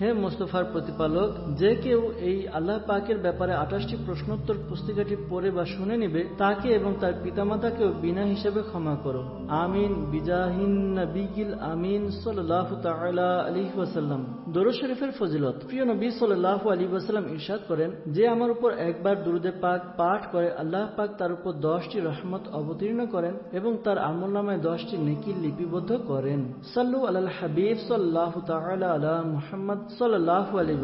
হে মোস্তফার প্রতিপালক, যে কেউ এই আল্লাহ পাকের ব্যাপারে আঠাশটি প্রশ্নোত্তর পুস্তিকাটি পড়ে বা শুনে নিবে, তাকে এবং তার পিতামাতাকেও বিনা হিসেবে ক্ষমা করো। আমিন, বিজাহিন আমিন সাল্লাহ তাআলা আলাইহি ওয়াসাল্লাম। দরুদ শরীফের ফজিলত। প্রিয় নবী সাল্লাল্লাহু আলাইহি ওয়াসাল্লাম ইরশাদ করেন যে, আমার উপর একবার দুরুদে পাক পাঠ করে আল্লাহ পাক তার উপর দশটি রহমত অবতীর্ণ করেন এবং তার আমল নামায় দশটি নেকি লিপিবদ্ধ করেন। সাল্লু আলাল হাবিব সাল্লাহ তাআলা আলা মুহাম্মদ আলাইহি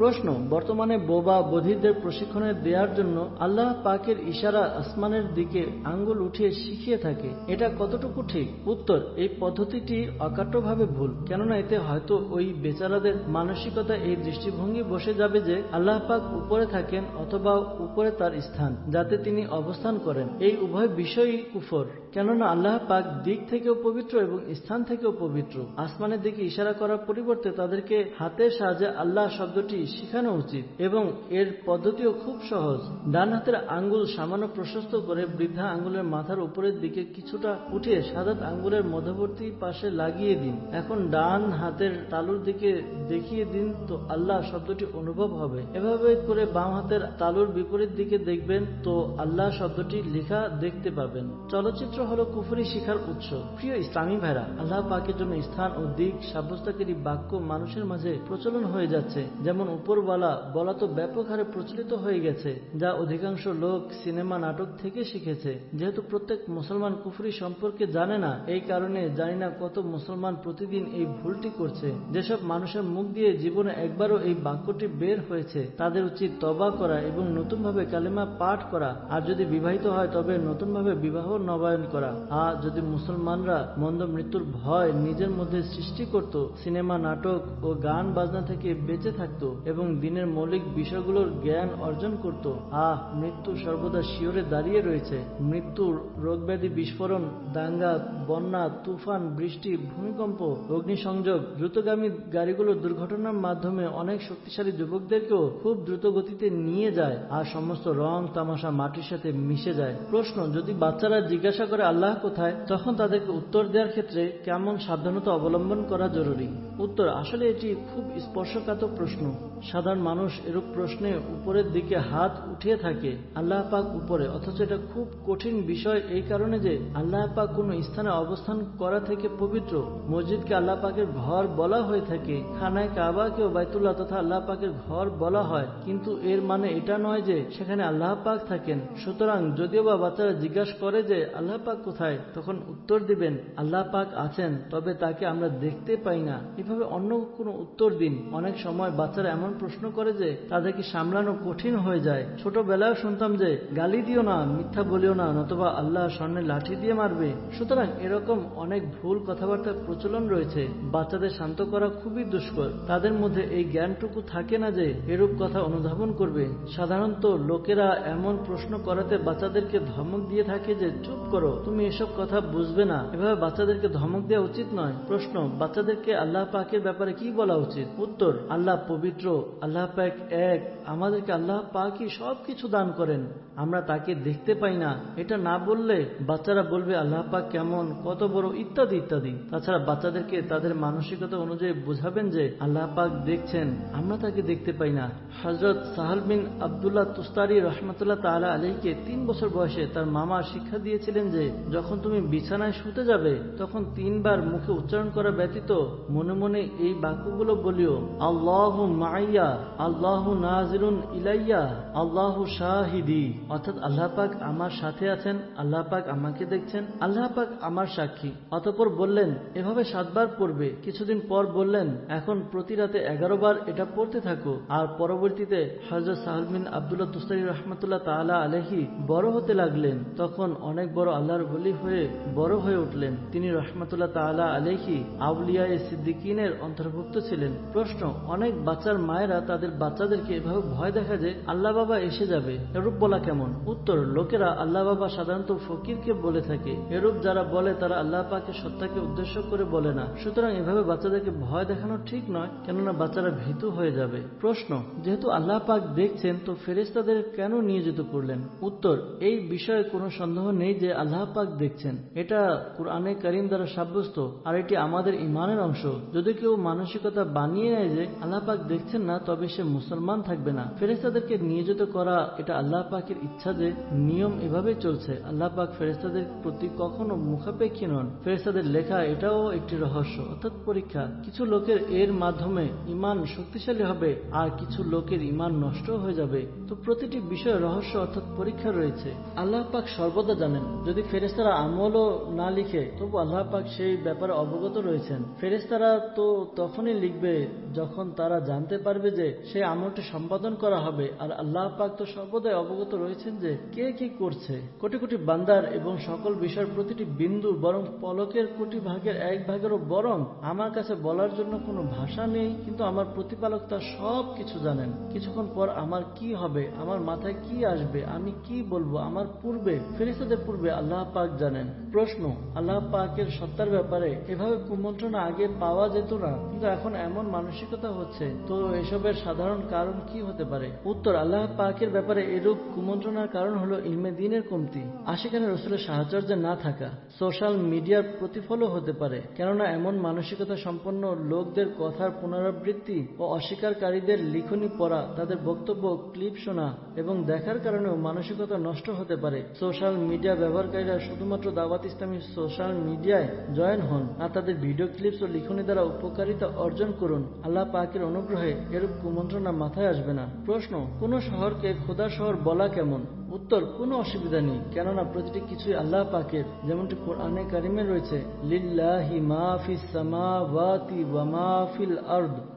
প্রশ্ন, বর্তমানে বোবা বধিরদের প্রশিক্ষণে দেওয়ার জন্য আল্লাহ পাকের ইশারা আসমানের দিকে আঙ্গুল উঠিয়ে শিখিয়ে থাকে, এটা কতটুকু ঠিক? উত্তর, এই পদ্ধতিটি অকাট্যভাবে ভুল, কেননা এতে হয়তো ওই বেচারাদের মানসিকতা এই দৃষ্টিভঙ্গি বসে যাবে যে আল্লাহ পাক উপরে থাকেন অথবা উপরে তার স্থান, যাতে তিনি অবস্থান করেন। এই উভয় বিষয়ই কুফর, কেননা আল্লাহ পাক দিক থেকেও পবিত্র এবং স্থান থেকেও পবিত্র। আসমানের দিকে ইশারা করার পরিবর্তে তাদেরকে হাতের সাহায্যে আল্লাহ শব্দটি শেখানো উচিত এবং এর পদ্ধতিও খুব সহজ। ডান হাতের আঙ্গুল সামান্য প্রশস্ত করে বৃদ্ধা আঙ্গুলের মাথার উপরের দিকে কিছুটা উঠিয়ে সাদাত আঙ্গুলের মধ্যবর্তী পাশে লাগিয়ে দিন। এখন ডান হাতের তালুর দিকে দেখিয়ে দিন তো আল্লাহ শব্দটি অনুভব হবে। এভাবে করে বাম হাতের তালুর বিপরীত দিকে দেখবেন তো আল্লাহ শব্দটি লেখা দেখতে পাবেন। চলচ্চিত্র হলো কুফুরি শিখার উৎস। প্রিয় ইসলামী ভাইরা, আল্লাহ পাকের জন্য স্থান ও দিক সাব্যস্তকারী বাক্য মানুষের মাঝে প্রচলন হয়ে যাচ্ছে। যেমন উপরওয়ালা, বলা তো ব্যাপক হারে প্রচলিত হয়ে গেছে, যা অধিকাংশ লোক সিনেমা নাটক থেকে শিখেছে। যেহেতু প্রত্যেক মুসলমান কুফুরি সম্পর্কে জানে না, এই কারণে জানি না কত মুসলমান প্রতিদিন এই ভুলটি করছে। যেসব মানুষের মুখ দিয়ে জীবনে একবারও এই বাক্যটি বের হয়েছে, তাদের উচিত তবা করা এবং নতুনভাবে কালেমা পাঠ করা। আর যদি বিবাহিত হয়, তবে নতুনভাবে বিবাহ নবায়ন করা। আর যদি মুসলমানরা মন্দ মৃত্যুর ভয় নিজের মধ্যে সৃষ্টি করত, সিনেমা, নাটক ও গান বাজনা থেকে বেঁচে থাকত এবং দিনের মৌলিক বিষয়গুলোর জ্ঞান অর্জন করত। আহ, মৃত্যু সর্বদা শিওরে দাঁড়িয়ে রয়েছে। মৃত্যুর রোগব্যাধি বিস্ফোরণ, দাঙ্গা, বন্যা, তুফান, বৃষ্টি, ভূমিকম্প, অগ্নিসংযোগ, দ্রুতগামী গাড়িগুলো দুর্ঘটনার মাধ্যমে অনেক শক্তিশালী যুবকদেরকেও খুব দ্রুত গতিতে নিয়ে যায় আর সমস্ত রং, তামাশা মাটির সাথে মিশে যায়। প্রশ্ন, যদি বাচ্চারা জিজ্ঞাসা করে আল্লাহ কোথায়, তখন তাদেরকে উত্তর দেওয়ার ক্ষেত্রে কেমন সাবধানতা অবলম্বন করা জরুরি? উত্তর, আসলে এটি খুব স্পর্শকাতর প্রশ্ন। সাধারণ মানুষ এরূপ প্রশ্নে উপরের দিকে হাত উঠিয়ে থাকে আল্লাহ পাক উপরে, অথচ এটা খুব কঠিন বিষয় এই কারণে যে আল্লাহ পাক কোন স্থানে অবস্থান করা থেকে পবিত্র। মসজিদকে আল্লাহ পাকের ঘর বলা হয়ে থাকে, খানায় কাবাকেও বাইতুল্লাহ তথা আল্লাহ পাকের ঘর বলা হয়। কিন্তু এর মানে এটা নয় যে সেখানে আল্লাহ পাক থাকেন। সুতরাং যদিও বা বাচ্চারা জিজ্ঞাসা করে যে আল্লাহ পাক কোথায়, তখন উত্তর দিবেন, আল্লাহ পাক আছেন, তবে তাকে আমরা দেখতে পাই না। এভাবে অন্য কোনো উত্তর দিন। অনেক সময় বাচ্চারা এমন প্রশ্ন করে যে, তাদেরকে সামলানো কঠিন হয়ে যায়। ছোটবেলায় শুনতাম যে, গালি দিও না, মিথ্যা বলিও না, নতবা আল্লাহ স্বর্ণের লাঠি দিয়ে মারবে। সুতরাং এরকম অনেক ভুল কথাবার্তার প্রচলন রয়েছে। বাচ্চাদের শান্ত করা খুবই দুষ্কর। তাদের মধ্যে এই জ্ঞানটুকু থাকে না যে, এরূপ কথা অনুধাবন করবে। সাধারণত লোকেরা এমন প্রশ্ন করাতে বাচ্চাদেরকে ধমক দিয়ে থাকে যে, চুপ করো, তুমি এসব কথা বুঝবে না। এভাবে বাচ্চাদেরকে ধমক দেওয়া উচিত নয়। প্রশ্ন, বাচ্চাদেরকে আল্লাহ পাকের ব্যাপারে কি বলা উচিত? উত্তর, আল্লাহ পবিত্র, আল্লাহ পাক এক। আমাদেরকে আল্লাহ পাকই সবকিছু দান করেন। আমরা তাকে দেখতে পাই না। এটা না বললে বাচ্চারা বলবে, আল্লাহ পাক কেমন, কত বড়, ইত্যাদি ইত্যাদি। তাছাড়া বাচ্চাদেরকে তাদের মানসিকতা অনুযায়ী বোঝাবেন যে, আল্লাহ পাক দেখছেন। আমরা তাকে দেখতে পাই না। হজরত সাহাল বিন আবদুল্লাহ তুস্তারি রহমতুল্লাহ তালা আলীকে তিন বছর বয়সে তার মামা শিক্ষা দিয়েছিলেন যে, যখন তুমি বিছানায় শুতে যাবে, তখন তিনবার মুখে উচ্চারণ করা ব্যতীত মনে মনে এই বাক্যগুলো বলিও, আল্লাহ মাইয়া, আল্লাহ নাজিরুন ইলাইয়া, আল্লাহ শাহিদি। অর্থাৎ আল্লাহ পাক আমার সাথে আছেন, আল্লাহ পাক আমাকে দেখছেন, আল্লাহ পাক আমার সাক্ষী। অতপর বললেন, এভাবে সাতবার পড়বে, কিছুদিন পর বললেন, এখন প্রতি রাতে এগারো বার এটা পড়তে থাকো। আর পরবর্তীতে হজরত সাহলমিন আবদুল্লাহ তুস্তারি রহমতুল্লাহ তালা আলহি বড় হতে লাগলেন। তখন অনেক বড় আল্লাহর বলি হয়ে বড় হয়ে উঠলেন। তিনি রহমতুল্লাহ তালা আলহি আউলিয়া সিদ্দিকী মুশরিকিনের অন্তর্ভুক্ত ছিলেন। প্রশ্ন, অনেক বাচ্চার মায়েরা তাদের বাচ্চাদেরকে এভাবে ভয় দেখা যে আল্লাহ বাবা এসে যাবে, এরূপ বলা কেমন? উত্তর, লোকেরা আল্লাহ বাবা সাধারণত ফকিরকে বলে থাকে। এরূপ যারা বলে, তারা আল্লাহ পাকে সত্তাকে উদ্দেশ্য করে বলে না। সুতরাং এভাবে বাচ্চাদেরকে ভয় দেখানো ঠিক নয়, কেননা বাচ্চারা ভীতু হয়ে যাবে। প্রশ্ন, যেহেতু আল্লাহ পাক দেখছেন, তো ফেরেস্তাদের কেন নিয়োজিত করলেন? উত্তর, এই বিষয়ে কোনো সন্দেহ নেই যে আল্লাহ পাক দেখছেন। এটা কোরআনে করিম দ্বারা সাব্যস্ত, আর এটি আমাদের ইমানের অংশ। যদি কেউ মানসিকতা বানিয়ে নেয় যে আল্লাহ পাক দেখছেন না, তবে সে মুসলমান থাকবে না। ফেরেস্তাদেরকে নিয়োজিত করা এটা আল্লাহ পাকের ইচ্ছা যে নিয়ম এভাবে চলছে। আল্লাহ পাক ফেরেস্তাদের প্রতি কখনো মুখাপেক্ষী নন। ফেরেস্তাদের লেখা এটাও একটি রহস্য, অর্থাৎ পরীক্ষা। কিছু লোকের এর মাধ্যমে ইমান শক্তিশালী হবে, আর কিছু লোকের ইমান নষ্ট হয়ে যাবে। তো প্রতিটি বিষয়ে রহস্য, অর্থাৎ পরীক্ষা রয়েছে। আল্লাহ পাক সর্বদা জানেন। যদি ফেরেস্তারা আমলও না লিখে, তবু আল্লাহ পাক সেই ব্যাপারে অবগত রয়েছেন। ফেরেস্তারা তো তখনই লিখবে, যখন তারা জানতে পারবে যে সেই আমলটি সম্পাদন করা হবে। আর আল্লাহ পাক তো সর্বদাই অবগত রয়েছেন যে কে কি করছে। কোটি কোটি বান্দার এবং সকল বিষয়ের প্রতিটি বিন্দু বরং পলকের কোটি ভাগের এক ভাগেরও বরং আমার কাছে বলার জন্য কোনো ভাষা নেই, কিন্তু আমার প্রতিপালক তা সব কিছু জানেন। কিছুক্ষণ পর আমার কি হবে, আমার মাথায় কি আসবে, আমি কি বলব, আমার পূর্বে ফেরিস্তাদের পূর্বে আল্লাহ পাক জানেন। প্রশ্ন, আল্লাহ পাকের সত্তার ব্যাপারে এভাবে কুমন্ত্রণা আগে পাওয়া যেত না। কিন্তু এখন এমন মানসিকতা হচ্ছে, তো এসবের সাধারণ কারণ কি হতে পারে? উত্তর, আল্লাহ পাকের ব্যাপারে এরূপ কুমন্ত্রণার কারণ হলো ইলমে দিনের কমতি। আশিখানে রসুলের সাহচর্যে না থাকা সোশ্যাল মিডিয়ার প্রতিফলও হতে পারে। কেননা এমন মানসিকতা সম্পন্ন লোকদের কথার পুনরাবৃত্তি ও অস্বীকারীদের লিখনি পড়া, তাদের বক্তব্য, ক্লিপ শোনা এবং দেখার কারণেও মানসিকতা নষ্ট হতে পারে। সোশ্যাল মিডিয়া ব্যবহারকারীরা শুধুমাত্র দাওয়াত ইসলামী সোশ্যাল মিডিয়ায় জয়েন হন, আর তাদের ভিডিও ক্লিপস ও লিখনি দ্বারা উপকারিতা অর্জন করুন। আল্লাহ পাকের অনুগ্রহে এরূপ কুমন্ত্রণা মাথায় আসবে না। প্রশ্ন, কোন শহরকে খোদা শহর বলা কেমন? উত্তর, কোনো অসুবিধা নেই। কেননা প্রতিটি কিছুই আল্লাহ পাকের। যেমনটি কোরআনে কারিমে রয়েছে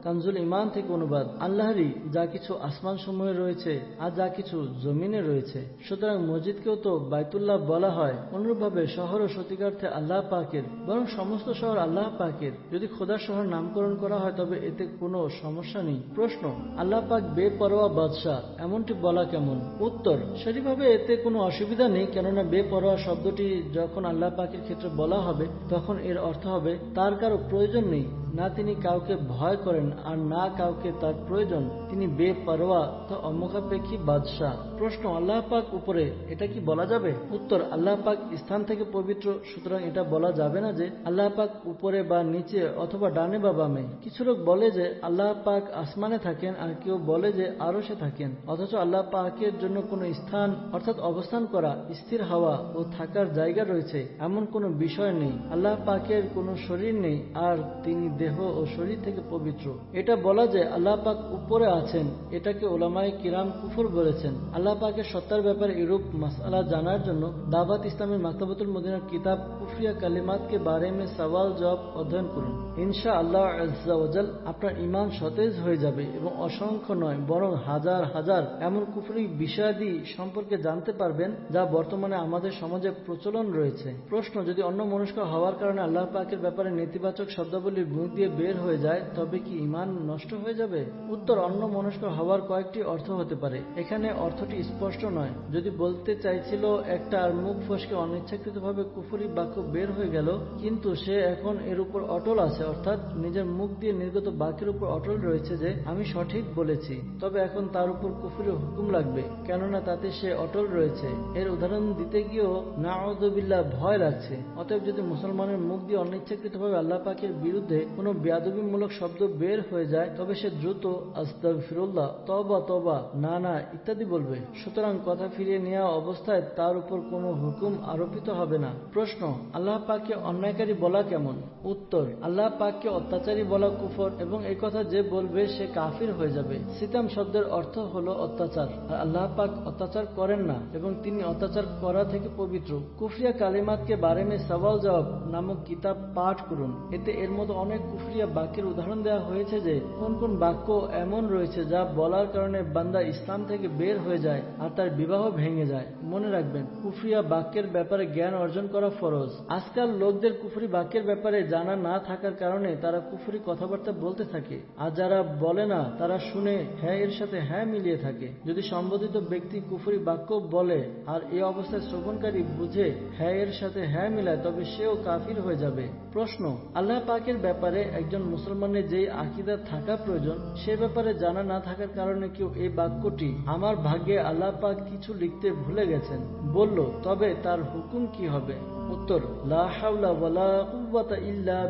কানজুল ইমান থেকে অনুবাদ, আল্লাহরই যা কিছু আসমান সমূহে রয়েছে আর যা কিছু জমিনে রয়েছে। সুতরাং মসজিদকেও তো বাইতুল্লাহ বলা হয়। অনুরূপভাবে শহর ও সত্যিকার্থে আল্লাহ পাকের, বরং সমস্ত শহর আল্লাহ পাকের। যদি খোদার শহর নামকরণ করা হয়, তবে এতে কোনো সমস্যা নেই। প্রশ্ন, আল্লাহ পাক বেপরোয়া বাদশাহ, এমনটি বলা কেমন? উত্তর সেটিভাবে এতে কোনো অসুবিধা নেই, কেননা বেপরোয়া শব্দটি যখন আল্লাহ পাকের ক্ষেত্রে বলা হবে, তখন এর অর্থ হবে, তার কারও প্রয়োজন নেই। না তিনি কাউকে ভয় করেন আর না কাউকে তার প্রয়োজন, তিনি বেপরোয়া তা অমুখাপেক্ষী বাদশাহ। প্রশ্ন আল্লাহ পাক উপরে এটা কি বলা যাবে? উত্তর আল্লাহ পাক স্থান থেকে পবিত্র, সুতরাং এটা বলা যাবে না যে আল্লাহ পাক উপরে বা নিচে অথবা ডানে বা বামে। কিছু লোক বলে যে আল্লাহ পাক আসমানে থাকেন আর কেউ বলে যে আরও সে থাকেন। অথচ আল্লাহ পাকের জন্য কোনো স্থান অর্থাৎ অবস্থান করা স্থির হওয়া ও থাকার জায়গা রয়েছে, এমন কোনো বিষয় নেই। আল্লাহ পাকের কোনো শরীর নেই আর তিনি দেহ ও শরীর থেকে পবিত্র। এটা বলা যে আল্লাহ পাক উপরে আছেন। এটাকে ওলামায় কিরাম কুফর বলেছেন। আল্লাহ পাকের সত্তার ব্যাপারে এরূপ মাসালা জানার জন্য দাবাত ইসলামের মাকতাবতুল মদিনার কিতাব কুফরিয়া কালিমাতকে বারে মে সওয়াল জবাব অধ্যয়ন করুন। ইনশা আল্লাহ আজ্জাওয়াজাল আপনার ইমান সতেজ হয়ে যাবে এবং অসংখ্য নয়, বরং হাজার হাজার এমন কুফরি বিষয়াদি সম্পর্কে জানতে পারবেন যা বর্তমানে আমাদের সমাজে প্রচলন রয়েছে। প্রশ্ন, যদি অন্য মনস্ক হওয়ার কারণে আল্লাহ পাকের ব্যাপারে নেতিবাচক শব্দাবলীর দিয়ে বের হয়ে যায়, তবে কি ইমান নষ্ট হয়ে যাবে? উত্তর, অন্য মনস্ক হওয়ার কয়েকটি অর্থ হতে পারে। এখানে অর্থটি স্পষ্ট নয়। যদি বলতে চাইছিল, একটা মুখ ফসকে অনিচ্ছাকৃতভাবে কুফুরি বাক্য বের হয়ে গেল, কিন্তু সে এখন এর উপর অটল আছে, অর্থাৎ নিজের মুখ দিয়ে নির্গত বাক্যের উপর অটল রয়েছে যে, আমি সঠিক বলেছি। তবে এখন তার উপর কুফুরি হুকুম লাগবে, কেননা তাতে সে অটল রয়েছে। এর উদাহরণ দিতে গিয়েও নাউদুবিল্লাহ ভয় লাগছে। অতএব যদি মুসলমানের মুখ দিয়ে অনিচ্ছাকৃতভাবে আল্লাহ পাকের বিরুদ্ধে কোনো বেয়াদবিমূলক শব্দ বের হয়ে যায়, তবে সে দ্রুত আস্তাগ ফিরুল্লাহ তবা তবা না না, ইত্যাদি বলবে। সুতরাং কথা ফিরিয়ে নেওয়া অবস্থায় তার উপর কোনো হুকুম আরোপিত হবে না। প্রশ্ন, আল্লাহ পাককে অন্যায়কারী বলা কেমন? উত্তর, আল্লাহ পাককে অত্যাচারী বলা কুফর, এবং এই কথা যে বলবে সে কাফির হয়ে যাবে। সিতাম শব্দের অর্থ হলো অত্যাচার, আর আল্লাহ পাক অত্যাচার করেন না, এবং তিনি অত্যাচার করা থেকে পবিত্র। কুফরিয়া কালিমাতকে বারেমে সওয়াল জবাব নামক কিতাব পাঠ করুন। এতে এর মতো অনেক কুফরিয়া বাক্যের উদাহরণ দেওয়া হয়েছে যে কোন কোন বাক্য এমন রয়েছে যা বলার কারণে বান্দা ইসলাম থেকে বের হয়ে যায় আর তার বিবাহ ভেঙে যায়। মনে রাখবেন, কুফরিয়া বাক্যের ব্যাপারে জ্ঞান অর্জন করা ফরজ। আজকাল লোকদের কুফরি বাক্যের ব্যাপারে জানা না থাকার কারণে তারা কুফরি কথাবার্তা বলতে থাকে। আর যারা বলে না, তারা শুনে হ্যাঁ এর সাথে হ্যাঁ মিলিয়ে থাকে। যদি সম্বোধিত ব্যক্তি কুফরি বাক্য বলে আর এই অবস্থায় শ্রবণকারী বুঝে হ্যাঁ এর সাথে হ্যাঁ মিলায়, তবে সেও কাফির হয়ে যাবে। প্রশ্ন, আল্লাহ পাকের ব্যাপারে একজন মুসলমানের যেই আকিদা থাকা প্রয়োজন, সে ব্যাপারে জানা না থাকার কারণে কেউ এই বাক্যটি, আমার ভাগ্যে আল্লাহ পাক কিছু লিখতে ভুলে গেছেন বলল, তবে তার হুকুম কি হবে? উত্তর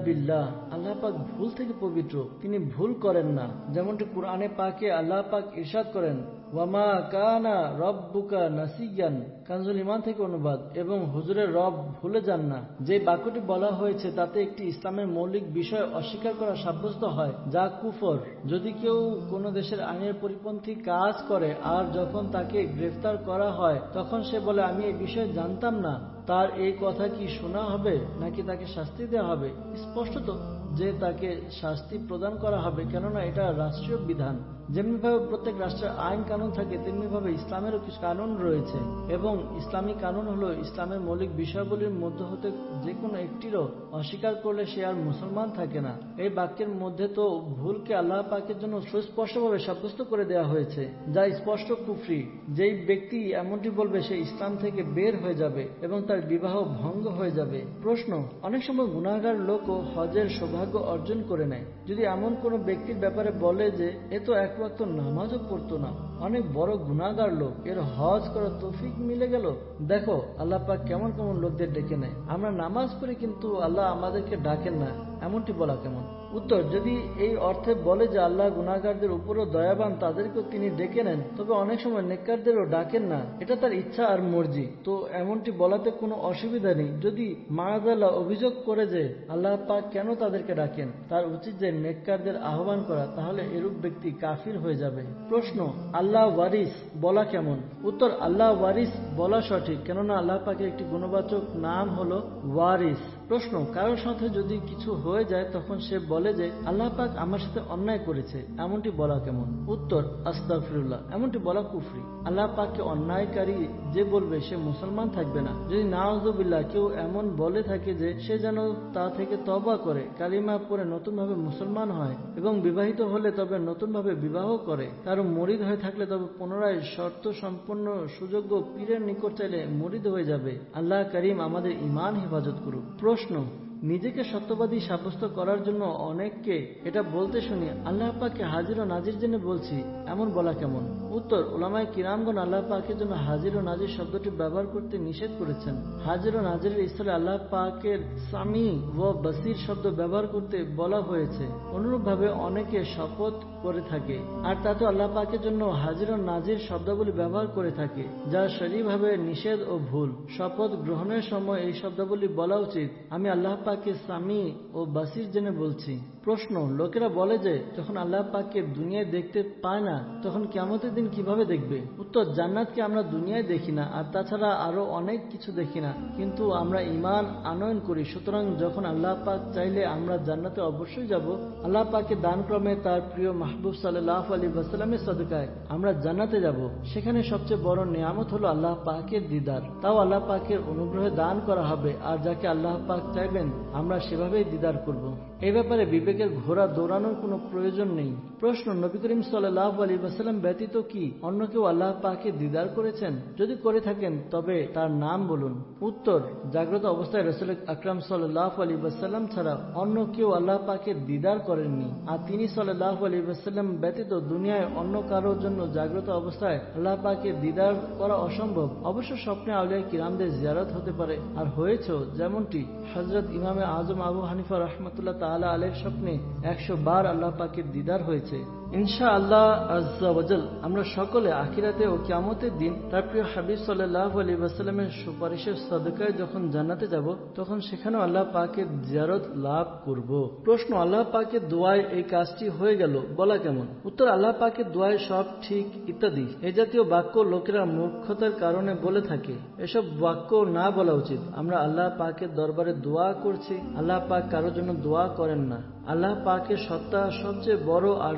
বিল্লাহ আল্লাহ পাক ভুল থেকে পবিত্র, তিনি ভুল করেন না, যেমনটি কোরআনে পাকে আল্লাহ পাক ইরশাদ করেন, ওয়ামা কানা রব্বুকা নাসিয়ান কানজুল ইমান থেকে অনুবাদ, এবং হুজুরের রব ভুলে যান না, যে বাক্যটি বলা হয়েছে তাতে একটি ইসলামের মৌলিক বিষয় অস্বীকার করা সাব্যস্ত হয়, যা কুফর। যদি কেউ কোনো দেশের আইনের পরিপন্থী কাজ করে আর যখন তাকে গ্রেফতার করা হয়, তখন সে বলে, আমি এই বিষয়ে জানতাম না। তার এই কথা কি শোনা হবে, নাকি তাকে শাস্তি দেওয়া হবে? স্পষ্টত যে তাকে শাস্তি প্রদান করা হবে, কেননা এটা রাষ্ট্রীয় বিধান। যেমনিভাবে প্রত্যেক রাষ্ট্রের আইন কানুন থাকে, তেমনিভাবে ইসলামেরও কিছু কানুন রয়েছে এবং ইসলামী কানুন হলো ইসলামের মৌলিক বিষয়গুলির মধ্যে হতে যে কোনো একটিরও অস্বীকার করলে সে আর মুসলমান থাকে না। এই বাক্যের মধ্যে তো ভুলকে আল্লাহ পাকের জন্য সুস্পষ্টভাবে সাব্যস্ত করে দেওয়া হয়েছে, যা স্পষ্ট কুফরি। যেই ব্যক্তি এমনটি বলবে, সে ইসলাম থেকে বের হয়ে যাবে এবং তার বিবাহ ভঙ্গ হয়ে যাবে। প্রশ্ন, অনেক সময় গুণাগার লোকও হজের সৌভাগ্য অর্জন করে নেয়। যদি এমন কোনো ব্যক্তির ব্যাপারে বলে যে, এ তো এক ওয়াক্ত নামাজও পড়তো না। অনেক বড় গুণাগার লোক। এর হজ করার তৌফিক মিলে গেল। দেখো, আল্লাহ পাক কেমন কেমন লোকদের ডেকে নেয়। আমরা নামাজ পড়ি কিন্তু আল্লাহ আমাদেরকে ডাকেন না। এমনটি বলা কেমন? উত্তর, যদি এই অর্থে বলে যে আল্লাহ গুণাগারদের উপরও দয়াবান তাদেরকেও তিনি ডেকে নেন, তবে অনেক সময় নেককারদেরও ডাকেন না। এটা তার ইচ্ছা আর মর্জি। তো এমনটি বলাতে কোনো অসুবিধা নেই। যদি মায়াদাল্লাহ অভিযোগ করে যে আল্লাহ পাক কেন তাদেরকে ডাকেন, তার উচিত যে নেককারদের আহ্বান করা, তাহলে এরূপ ব্যক্তি কাফির হয়ে যাবে। প্রশ্ন আল্লাহ ওয়ারিস বলা কেমন? উত্তর, আল্লাহ ওয়ারিস বলা সঠিক। কেননা আল্লাহ পাকের একটি গুণবাচক নাম হল ওয়ারিস। প্রশ্ন, কারোর সাথে যদি কিছু হয়ে যায়, তখন সে বলে যে, আল্লাহ পাক আমার সাথে অন্যায় করেছে, এমনটি বলা কেমন? উত্তর আস্তাফিরুল্লাহ এমনটি বলা কুফরি। আল্লাহ পাককে অন্যায়কারী যে বলবে, সে মুসলমান থাকবে না। যদি নাওজবিল্লাহ কেউ এমন বলে থাকে যে, সে যেন তা থেকে তবা করে, কালিমা পরে নতুনভাবে মুসলমান হয় এবং বিবাহিত হলে তবে নতুনভাবে বিবাহ করে, কারও মরিদ হয়ে থাকলে তবে পুনরায় শর্ত সম্পন্ন সুযোগ্য পীরের নিকট চাইলে মরিদ হয়ে যাবে। আল্লাহ করিম আমাদের ইমান হেফাজত করুক। প্রশ্ন নিজেকে সত্যবাদী সাব্যস্ত করার জন্য অনেককে এটা বলতে শুনি, আল্লাহ পাককে হাজির ও নাজির জন্য বলছি, এমন বলা কেমন? উত্তর, ওলামায় কিরামগণ আল্লাহ পাকের জন্য হাজির ও নাজির শব্দটি ব্যবহার করতে নিষেধ করেছেন। হাজির ও নাজিরের স্থলে আল্লাহ পাকের সামি ও বসির শব্দ ব্যবহার করতে বলা হয়েছে। অনুরূপভাবে অনেকে শপথ করে থাকে, আর তাতে আল্লাহ পাকের জন্য হাজির ও নাজির শব্দাবলী ব্যবহার করে থাকে, যা শরীরভাবে নিষেধ ও ভুল। শপথ গ্রহণের সময় এই শব্দাবলী বলা উচিত, আমি আল্লাহ পাককে সামি ও বাসির জেনে বলছি, প্রশ্ন, লোকেরা বলে যে যখন আল্লাহ পাককে দুনিয়ায় দেখতে পায় না, তখন কেমতের দিন কীভাবে দেখবে? উত্তর, জান্নাতকে আমরা দুনিয়ায় দেখি না আর তাছাড়া আরও অনেক কিছু দেখি না। কিন্তু আমরা ইমান আনয়ন করি, সুতরাং যখন আল্লাহ পাক চাইলে আমরা জান্নাতে অবশ্যই যাব। আল্লাহ পাকে দান ক্রমে তার প্রিয় মাহবুব সাল্লাহ আলী ওয়াসালামের সদকায় আমরা জান্নাতে যাব। সেখানে সবচেয়ে বড় নিয়ামত হলো আল্লাহ পাকের দিদার। তাও আল্লাহ পাকের অনুগ্রহে দান করা হবে। আর যাকে আল্লাহ পাক চাইবেন আমরা সেভাবেই দিদার করব। এ ব্যাপারে বিবেকের ঘোড়া দৌড়ানোর কোনো প্রয়োজন নেই। প্রশ্ন নবী করিম সাল্লাহ আলী ওয়াসাল্লাম ব্যতীত কি? অন্য কেউ আল্লাহ পাকে দিদার করেছেন? যদি করে থাকেন, তবে তার নাম বলুন। উত্তর, জাগ্রত অবস্থায় রসুল আকরাম সাল্লাহ আলী ওয়াসাল্লাম ছাড়া অন্য কেউ আল্লাহ পাকে দিদার করেননি। আর তিনি সাল্লাহ আলী ওয়াসাল্লাম ব্যতীত দুনিয়ায় অন্য কারোর জন্য জাগ্রত অবস্থায় আল্লাহ পাকে দিদার করা অসম্ভব। অবশ্য স্বপ্নে আউলিয়া কিরামদের জিয়ারত হতে পারে। আর হয়েছেও যেমনটি হজরত ইমামে আজম আবু হানিফা রহমতুল্লাহ তালা আলের স্বপ্নে একশো বার আল্লাহ পাকে দিদার হয়েছে। say ইনশা আল্লাহ আমরা সকলে আখিরাতে ও কিয়ামতের দিন তার প্রিয় হাবিব সাল্লাহ আলী ওয়াসাল্লামের সুপারিশের সদকায় যখন জান্নাতে যাব, তখন সেখানেও আল্লাহ পাকের জিয়ারত লাভ করব। প্রশ্ন, আল্লাহ পাকে দোয়ায় এই কাজটি হয়ে গেল বলা কেমন? উত্তর, আল্লাহ পাকে দোয়ায় সব ঠিক ইত্যাদি। এ জাতীয় বাক্য লোকেরা মূর্খতার কারণে বলে থাকে, এসব বাক্য না বলা উচিত। আমরা আল্লাহ পাকের দরবারে দোয়া করছি, আল্লাহ পাক কারোর জন্য দোয়া করেন না। আল্লাহ পাকের সত্তা সবচেয়ে বড় আর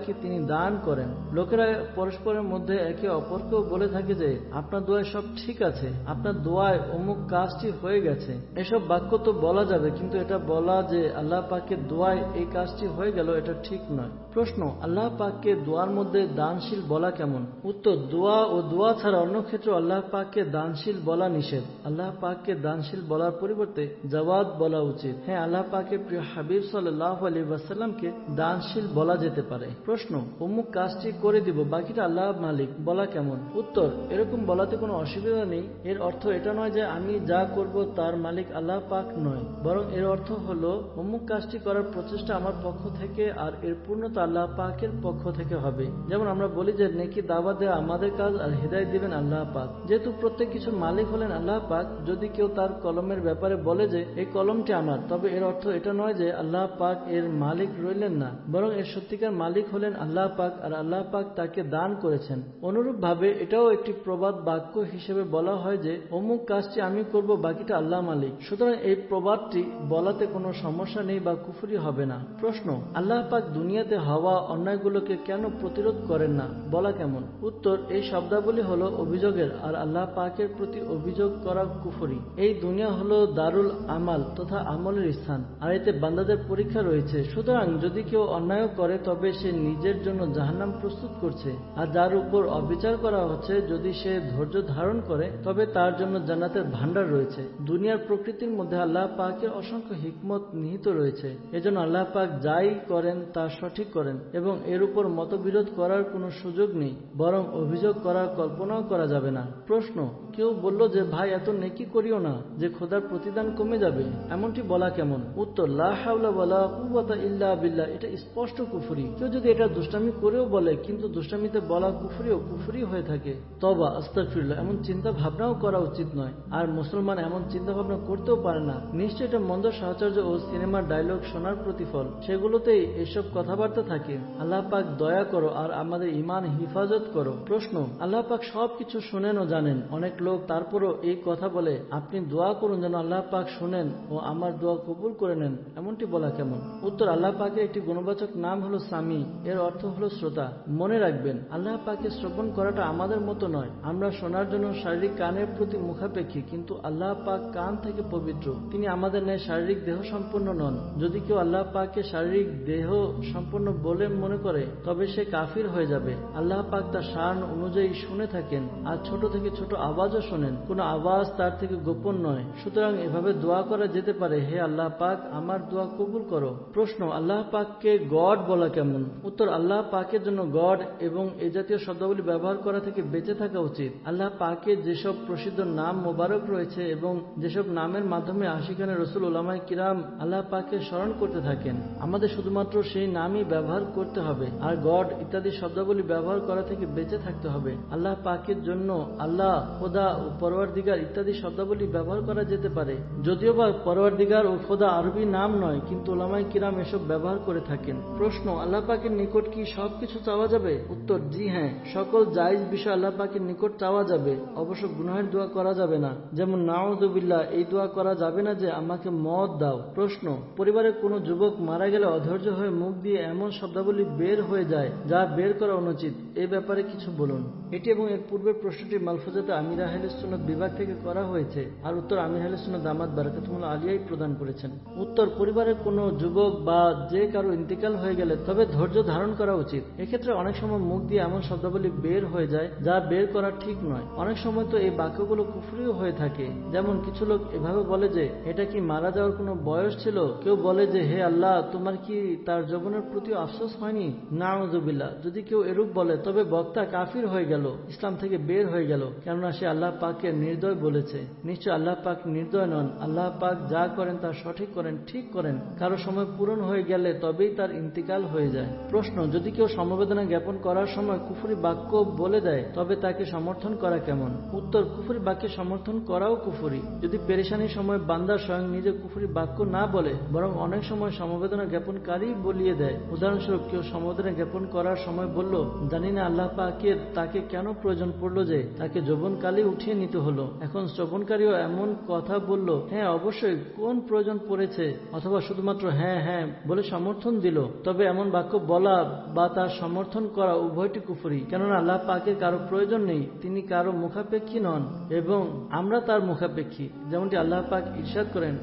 সবাইকে তিনি দান করেন। লোকেরা পরস্পরের মধ্যে একে অপরকেও বলে থাকে যে, আপনার দোয়ায় সব ঠিক আছে। আপনার দোয়ায় অমুক কাজটি হয়ে গেছে। এসব বাক্য তো বলা যাবে, কিন্তু এটা বলা যে আল্লাহ পাকের দোয়ায় এই কাজটি হয়ে গেল, এটা ঠিক নয়। প্রশ্ন, আল্লাহ পাককে দোয়ার মধ্যে দানশীল বলা কেমন? উত্তর, দোয়া ও দোয়া ছাড়া অন্য ক্ষেত্রে আল্লাহ পাককে দানশীল বলা নিষেধ। আল্লাহ পাককে দানশীল বলার পরিবর্তে জওয়াদ বলা উচিত। হ্যাঁ আল্লাহ পাকে প্রিয় হাবিব সাল্লাহ আলী ওয়াসাল্লামকে দানশীল বলা যেতে পারে। প্রশ্ন অমুক কাজটি করে দিব, বাকিটা আল্লাহ মালিক, বলা কেমন? উত্তর, এরকম বলাতে কোনো অসুবিধা নেই। এর অর্থ এটা নয় যে আমি যা করব তার মালিক আল্লাহ পাক নয়। বরং এর অর্থ হলো অমুক কাজটি করার প্রচেষ্টা আমার পক্ষ থেকে আর এর পূর্ণতা আল্লাহ পাকের পক্ষ থেকে হবে। যেমন আমরা বলি যে, নেকি দাবা দেওয়া আমাদের কাজ আর হৃদায় দিবেন আল্লাহ পাক। যেহেতু প্রত্যেক কিছুর মালিক হলেন আল্লাহ পাক, যদি কেউ তার কলমের ব্যাপারে বলে যে, এই কলমটি আমার তবে এর অর্থ এটা নয় যে আল্লাহ পাক এর মালিক রইলেন না, বরং এর সত্যিকার মালিক হলেন আল্লাহ পাক, আর আল্লাহ পাক তাকে দান করেছেন। অনুরূপভাবে এটাও একটি প্রবাদ বাক্য হিসেবে বলা হয় যে, অমুক কাজটি আমি করব, বাকিটা আল্লাহ মালিক। সুতরাং এই প্রবাদটি বলাতে কোনো সমস্যা নেই বা কুফুরি হবে না। প্রশ্ন, আল্লাহ পাক দুনিয়াতে হওয়া অন্যায়গুলোকে কেন প্রতিরোধ করেন না? বলা কেমন? উত্তর, এই শব্দাবলী হলো অভিযোগের, আর আল্লাহ পাকের প্রতি অভিযোগ করা কুফরি। এই দুনিয়া হলো দারুল আমাল তথা আমলের স্থান। আর এতে বান্দাদের পরীক্ষা রয়েছে। সুতরাং যদি কেউ অন্যায় করে, তবে সে নিজের জন্য জাহান্নাম প্রস্তুত করছে আর যার উপর অবিচার করা হচ্ছে যদি সে ধৈর্য ধারণ করে, তবে তার জন্য জান্নাতের ভান্ডার রয়েছে। দুনিয়ার প্রকৃতির মধ্যে আল্লাহ পাকের অসংখ্য হিকমত নিহিত রয়েছে। এজন্য আল্লাহ পাক যাই করেন, তা সঠিক করেন এবং এর উপর মতবিরোধ করার কোনো সুযোগ নেই, বরং অভিযোগ করার কল্পনাও করা যাবে না। প্রশ্ন, কেউ বলল যে, ভাই, এত নেকি করিও না যে খোদার প্রতিদান কমে যাবে? এমনটি বলা কেমন? উত্তর, লা হাওলা ওয়ালা কুওয়াতা ইল্লা বিল্লাহ। এটা স্পষ্ট কুফুরি। কেউ যদি এটা দুষ্টামি করেও বলে, কিন্তু দুষ্টামিতে বলা কুফরিও কুফরি হয়ে থাকে। তবা আস্তাগফিরুল্লাহ, এমন চিন্তা ভাবনাও করা উচিত নয়। আর মুসলমান এমন চিন্তা ভাবনা করতেও পারে না। নিশ্চয় এটা মন্দ সাহচর্য ও সিনেমার ডায়লগ শোনার প্রতিফল। সেগুলোতেই এসব কথাবার্তা থাকে। আল্লাহ পাক দয়া করো আর আমাদের ইমান হিফাজত করো। প্রশ্ন, আল্লাহ পাক সবকিছু শোনেন ও জানেন। অনেক লোক তারপরও এই কথা বলে, আপনি দোয়া করুন যেন আল্লাহ পাক শোনেন ও আমার দোয়া কবুল করে নেন। এমনটি বলা কেমন? উত্তর, আল্লাহ পাকের একটি গুণবাচক নাম হলো সামি। এর অর্থ হলো শ্রোতা, মনে রাখবেন, আল্লাহ পাকে শ্রবণ করাটা আমাদের মতো নয়। আমরা শোনার জন্য শারীরিক কানের প্রতি মুখাপেক্ষী, কিন্তু আল্লাহ পাক কান থেকে পবিত্র। তিনি আমাদের ন্যায় শারীরিক দেহ সম্পন্ন নন। যদি কেউ আল্লাহ পাককে শারীরিক দেহ সম্পন্ন বলে মনে করে, তবে সে কাফির হয়ে যাবে। আল্লাহ পাক তার শান অনুযায়ী শুনে থাকেন, আর ছোট থেকে ছোট আওয়াজও শোনেন। কোনো আওয়াজ তার থেকে গোপন নয়। সুতরাং এভাবে দোয়া করা যেতে পারে, হে আল্লাহ পাক, আমার দোয়া কবুল করো। প্রশ্ন, আল্লাহ পাককে গড বলা কেমন? উত্তর আল্লাহ পাকের জন্য গড এবং এ জাতীয় শব্দাবলী ব্যবহার করা থেকে বেঁচে থাকা উচিত। আল্লাহ পাকের যেসব প্রসিদ্ধ নাম মোবারক রয়েছে এবং যেসব নামের মাধ্যমে আশিখানে রসুল ওলামাই কিরাম আল্লাহ পাকে স্মরণ করতে থাকেন, আমাদের শুধুমাত্র সেই নামই ব্যবহার করতে হবে। আর গড ইত্যাদি শব্দাবলী ব্যবহার করা থেকে বেঁচে থাকতে হবে। আল্লাহ পাকের জন্য আল্লাহ, খোদা ও পরওয়ার দিগার ইত্যাদি শব্দাবলী ব্যবহার করা যেতে পারে। যদিও বা পরওয়ার দিগার ও খোদা আরবি নাম নয়, কিন্তু ওলামাই কিরাম এসব ব্যবহার করে থাকেন। প্রশ্ন, আল্লাহ পাকের নিকট কি সবকিছু চাওয়া যাবে? উত্তর, জি হ্যাঁ। সকল জায়জ বিষয় আল্লাহ পাকের নিকট চাওয়া যাবে। অবশ্য গুনাহের দোয়া করা যাবে না। যেমন নাউদুবিল্লাহ এই দোয়া করা যাবে না যে আমাকে মদ দাও। প্রশ্ন, পরিবারের কোনো যুবক মারা গেলে অধৈর্য হয়ে মুখ দিয়ে এমন শব্দাবলী বের হয়ে যায় যা বের করা অনুচিত? এ ব্যাপারে কিছু বলুন। এটি এবং এর পূর্বের প্রশ্নটি মালফুজাতে আমির আহলে বিভাগ থেকে করা হয়েছে। আর উত্তর, আমির আহলে সুন্নত দামাত বারাকাতুমুল আলিয়াই প্রদান করেছেন। উত্তর, পরিবারের কোনো যুবক বা যে কারও ইন্তিকাল হয়ে গেলে তবে ধৈর্য ধারণ করা উচিত। এক্ষেত্রে অনেক সময় মুখ দিয়ে এমন শব্দাবলী বের হয়ে যায় যা বের করা ঠিক নয়। অনেক সময় তো এই বাক্যগুলো কুফরিও হয়ে থাকে। যেমন কিছু লোক এভাবে বলে যে, এটা কি মারা যাওয়ার কোনো বয়স ছিল? কেউ বলে যে, হে আল্লাহ, তোমার কি তার যৌবনের প্রতি আফসোস হয়নি? নাউজুবিল্লাহ। যদি কেউ এরূপ বলে, তবে বক্তা কাফির হয়ে গেল, ইসলাম থেকে বের হয়ে গেল, কেননা সে আল্লাহ পাককে নির্দয় বলেছে। নিশ্চয় আল্লাহ পাক নির্দয় নন। আল্লাহ পাক যা করেন তা সঠিক করেন, ঠিক করেন। কারও সময় পূরণ হয়ে গেলে তবেই তার ইন্তিকাল হয়ে যায়। প্রশ্ন, যদি কেউ সমবেদনা জ্ঞাপন করার সময় কুফুরি বাক্য বলে দেয়, তবে তাকে সমর্থন করা কেমন? উত্তর, কুফুরি বাক্যে সমর্থন করাও কুফুরি। যদি পেরেশানির সময় বান্দা স্বয়ং নিজে কুফুরি বাক্য না বলে, বরং অনেক সময় সমবেদনা জ্ঞাপনকারী বলিয়ে দেয়। উদাহরণস্বরূপ, কেউ সমবেদনা জ্ঞাপন করার সময় বলল, জানি না আল্লাহ পাকের তাকে কেন প্রয়োজন পড়ল যে, তাকে যৌবনকালে উঠিয়ে নিতে হলো। এখন শ্রবণকারীও এমন কথা বলল হ্যাঁ অবশ্যই, কোন প্রয়োজন পড়েছে? অথবা শুধুমাত্র হ্যাঁ হ্যাঁ বলে সমর্থন দিল? তবে এমন বাক্য বলা বা তার সমর্থন করা উভয়টি কুফরি। কেননা আল্লাহ পাকের কারও প্রয়োজন নেই, তিনি কারও মুখাপেক্ষী নন এবং আমরা তার মুখাপেক্ষী, যেমনটি আল্লাহ পাক ইরশাদ করেন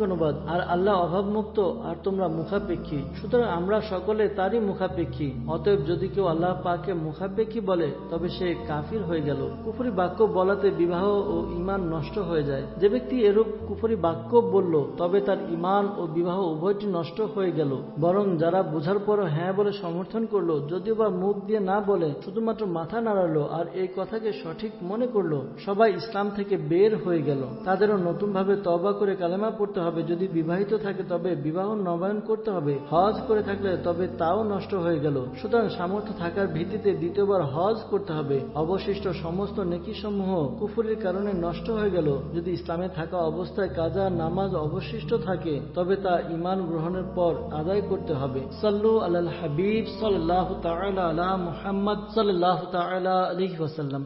অনুবাদ, আর আল্লাহ অভাবমুক্ত, আর তোমরা মুখাপেক্ষী, সুতরাং আমরা সকলে তারই মুখাপেক্ষী। অতএব যদি কেউ আল্লাহ পাকে মুখাপেক্ষী বলে, তবে সে কাফির হয়ে গেল। কুফরি বাক্য বলাতে বিবাহ ও ইমান নষ্ট হয়ে যায়। যে ব্যক্তি এরূপ কুফরি বাক্য বলল, তবে তার ইমান ও বিবাহ উভয়টি নষ্ট হয়ে গেল। বরং যারা বোঝার পরও হ্যাঁ বলে সমর্থন করল, যদিও বা মুখ দিয়ে না বলে, শুধুমাত্র মাথা নাড়ালো আর এই কথাকে সঠিক মনে করল, সবাই ইসলাম থেকে বের হয়ে গেল। তাদেরও নতুনভাবে তবা করে কালেমা পড়তে হবে। যদি বিবাহিত থাকে, তবে বিবাহ নবায়ন করতে হবে। হজ করে থাকলে তবে তাও নষ্ট হয়ে গেল। সুতরাং সামর্থ্য থাকার ভিত্তিতে দ্বিতীয়বার হজ করতে হবে। অবশিষ্ট সমস্ত নেকিসমূহ কুফুরের কারণে নষ্ট হয়ে গেল। যদি ইসলামে থাকা অবস্থায় কাজা, নামাজ অবশিষ্ট থাকে তবে তা ইমান গ্রহণের পর আদায় করতে হবে। সাল্লু আল হাবিব সাল্লাহ তাআলা আলা মুহাম্মদ সাল্লাহ তাআলা আলী ওয়াসাল্লাম।